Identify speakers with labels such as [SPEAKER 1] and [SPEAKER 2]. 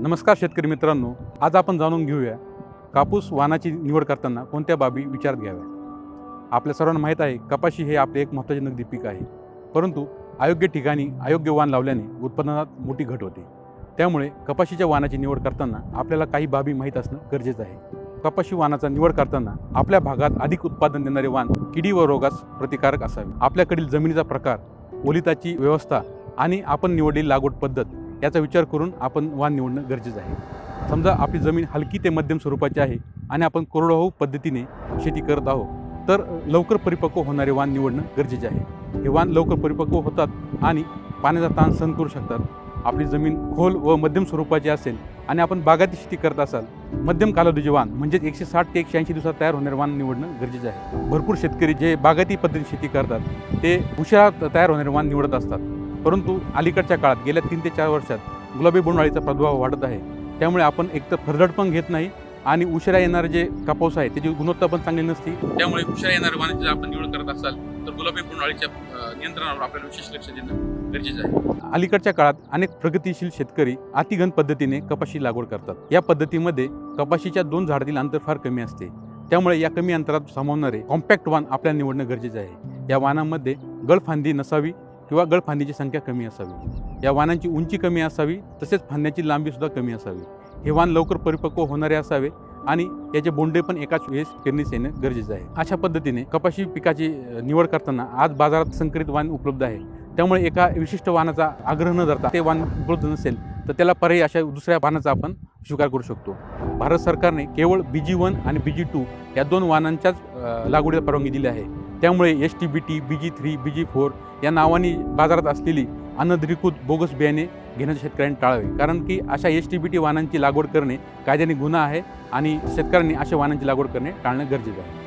[SPEAKER 1] नमस्कार शेतकरी मित्रांनो आज आपण जाणून घेऊया कापूस वाणाची निवड करताना कोणत्या बाबी विचारात घ्याव्या आपल्या सर्वांना माहीत आहे कपाशी हे आपले एक महत्त्वाचे नगदी पीक आहे. परंतु अयोग्य ठिकाणी अयोग्य वाण लावल्याने उत्पादनात मोठी घट होते. त्यामुळे कपाशीच्या वाणाची निवड करताना आपल्याला काही बाबी माहीत असणं गरजेचं आहे. कपाशी वाहनाचा निवड करताना आपल्या भागात अधिक उत्पादन देणारे वाण किडी व रोगास प्रतिकारक असावे. आपल्याकडील जमिनीचा प्रकार ओलिताची व्यवस्था आणि आपण निवडलेली लागवड पद्धत याचा विचार करून आपण वाण निवडणं गरजेचं आहे. समजा आपली जमीन हलकी ते मध्यम स्वरूपाची आहे आणि आपण कोरडवाहू पद्धतीने शेती करत आहोत तर लवकर परिपक्व होणारे वाण निवडणं गरजेचे आहे. हे वाण लवकर परिपक्व होतात आणि पाण्याचा ताण सहन करू शकतात. आपली जमीन खोल व मध्यम स्वरूपाची असेल आणि आपण बागायती शेती करत असाल मध्यम कालावधीचे वाण म्हणजेच एकशे साठ ते एकशे ऐंशी दिवसात तयार होणारे वाण निवडणं गरजेचं आहे. भरपूर शेतकरी जे बागायती पद्धतीने शेती करतात ते उशिरा तयार होणारे वाण निवडत असतात. परंतु अलीकडच्या काळात गेल्या तीन ते चार वर्षात गुलाबी बोंडअळीचा प्रादुर्भाव वाढत आहे. त्यामुळे आपण एकतर फरदड पण घेत नाही आणि उशिरा येणारे जे कापूस आहे त्याची गुणवत्ता पण चांगली नसती. त्यामुळे उशिरा येणाऱ्या वाणाची जर आपण निवड करत असाल तर गुलाबी बोंडअळीच्या नियंत्रणावर आपल्याला विशेष लक्ष देणं गरजेचं आहे. अलीकडच्या काळात अनेक प्रगतिशील शेतकरी अतिघन पद्धतीने कपाशी लागवड करतात. या पद्धतीमध्ये कपाशीच्या दोन झाडातील अंतर फार कमी असते. त्यामुळे या कमी अंतरात सामावणारे कॉम्पॅक्ट वाण आपल्याला निवडणं गरजेचं आहे. या वाणामध्ये गळफांदी नसावी किंवा गळफांदीची संख्या कमी असावी. या वाणांची उंची कमी असावी तसेच फांद्याची लांबीसुद्धा कमी असावी. हे वाण लवकर परिपक्व होणारे असावे आणि याचे बोंडे पण एकाच वेळेस पेरणीस येणं गरजेचं आहे. अशा पद्धतीने कपाशी पिकाची निवड करताना आज बाजारात संकरित वाण उपलब्ध आहे. त्यामुळे एका विशिष्ट वाहनाचा आग्रह न धरता ते वाण उपलब्ध नसेल तर त्याला पर्यायी अशा दुसऱ्या वाहनाचा आपण स्वीकार करू शकतो. भारत सरकारने केवळ बी जी वन आणि बी जी टू या दोन वाहनांच्याच लागवडीला परवानगी दिली आहे. त्यामुळे S T B T B G three B G four या नावाने बाजारात असलेली अनधिकृत बोगस बियाणे घेण्याचे शेतकऱ्यांनी टाळावे. कारण की अशा एस टी बी टी वाहनांची लागवड करणे कायद्याने गुन्हा आहे आणि शेतकऱ्यांनी अशा वाहनांची लागवड करणे टाळणं गरजेचं आहे.